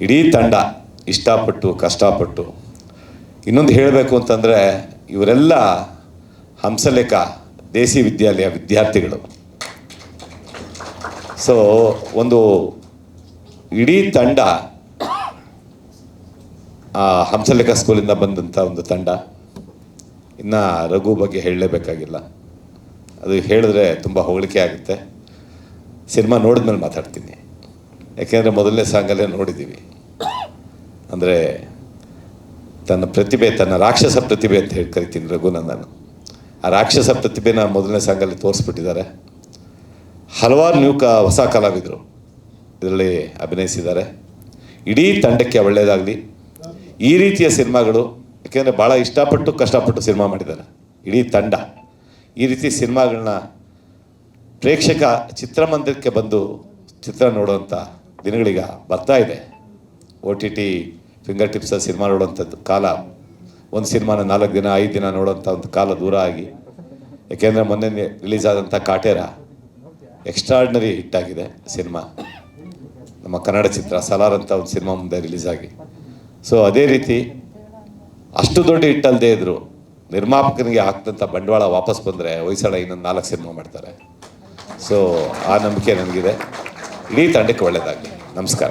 ಇಡೀ ತಂಡ ಇಷ್ಟಪಟ್ಟು, ಕಷ್ಟಪಟ್ಟು. ಇನ್ನೊಂದು ಹೇಳಬೇಕು ಅಂತಂದರೆ, ಇವರೆಲ್ಲ ಹಂಸಲೇಖ, ದೇಸಿ ವಿದ್ಯಾಲಯ ವಿದ್ಯಾರ್ಥಿಗಳು. ಸೊ ಒಂದು ಇಡೀ ತಂಡ ಹಂಸಲೇಖ ಸ್ಕೂಲಿಂದ ಬಂದಂಥ ಒಂದು ತಂಡ. ಇನ್ನು ರಘು ಬಗ್ಗೆ ಹೇಳಲೇಬೇಕಾಗಿಲ್ಲ. ಅದು ಹೇಳಿದ್ರೆ ತುಂಬ ಹೊಗಳಿಕೆ ಆಗುತ್ತೆ. ಸಿನಿಮಾ ನೋಡಿದ್ಮೇಲೆ ಮಾತಾಡ್ತೀನಿ. ಯಾಕೆಂದರೆ ಮೊದಲನೇ ಸಾಂಗಲ್ಲೇ ನೋಡಿದ್ದೀವಿ ಅಂದರೆ ತನ್ನ ಪ್ರತಿಭೆ, ತನ್ನ ರಾಕ್ಷಸ ಪ್ರತಿಭೆ ಅಂತ ಹೇಳಿ ಕರಿತೀನಿ ರಘುನ ನಾನು ಆ ರಾಕ್ಷಸ ಪ್ರತಿಭೆನ ಮೊದಲನೇ ಸಾಂಗಲ್ಲಿ ತೋರಿಸ್ಬಿಟ್ಟಿದ್ದಾರೆ. ಹಲವಾರು ನ್ಯೂ ಕ ಹೊಸ ಕಲಾವಿದರು ಇದರಲ್ಲಿ ಅಭಿನಯಿಸಿದ್ದಾರೆ. ಇಡೀ ತಂಡಕ್ಕೆ ಒಳ್ಳೆಯದಾಗಲಿ ಈ ರೀತಿಯ ಸಿನಿಮಾಗಳು, ಯಾಕೆಂದರೆ ಭಾಳ ಇಷ್ಟಪಟ್ಟು, ಕಷ್ಟಪಟ್ಟು ಸಿನಿಮಾ ಮಾಡಿದ್ದಾರೆ. ಇಡೀ ತಂಡ. ಈ ರೀತಿ ಸಿನಿಮಾಗಳನ್ನ ಪ್ರೇಕ್ಷಕ ಚಿತ್ರಮಂದಿರಕ್ಕೆ ಬಂದು ಚಿತ್ರ ನೋಡುವಂಥ ದಿನಗಳಿಗ ಬರ್ತಾ ಇದೆ. ಓ ಟಿ ಟಿ ಫಿಂಗರ್ ಟಿಪ್ಸಲ್ಲಿ ಸಿನಿಮಾ ನೋಡುವಂಥದ್ದು, ಕಾಲ. ಒಂದು ಸಿನಿಮಾನ ನಾಲ್ಕು ದಿನ, ಐದು ದಿನ ನೋಡುವಂಥ ಒಂದು ಕಾಲ ದೂರ ಆಗಿ. ಯಾಕೆಂದರೆ ಮೊನ್ನೆ ರಿಲೀಸ್ ಆದಂಥ ಕಾಟೇರ ಎಕ್ಸ್ಟ್ರಾರ್ಡಿನರಿ ಹಿಟ್ ಆಗಿದೆ ಸಿನಿಮಾ. ನಮ್ಮ ಕನ್ನಡ ಚಿತ್ರ, ಸಲಾರ್ ಅಂತ ಒಂದು ಸಿನಿಮಾ ಮುಂದೆ ರಿಲೀಸ್ ಆಗಿ. ಸೊ ಅದೇ ರೀತಿ ಅಷ್ಟು ದೊಡ್ಡ ಹಿಟ್ಟಲ್ಲದೆ ಇದ್ರು ನಿರ್ಮಾಪಕನಿಗೆ ಹಾಕಿದಂಥ ಬಂಡವಾಳ ವಾಪಸ್ ಬಂದರೆ ಹೊಯ್ಸಳ ಇನ್ನೊಂದು ನಾಲ್ಕು ಸಿನಿಮಾ ಮಾಡ್ತಾರೆ. ಸೊ ಆ ನಂಬಿಕೆ ನನಗಿದೆ. ಇಡೀ ತಂಡಕ್ಕೆ ಒಳ್ಳೆಯದಾಗಲಿ ನಮಸ್ಕಾರ.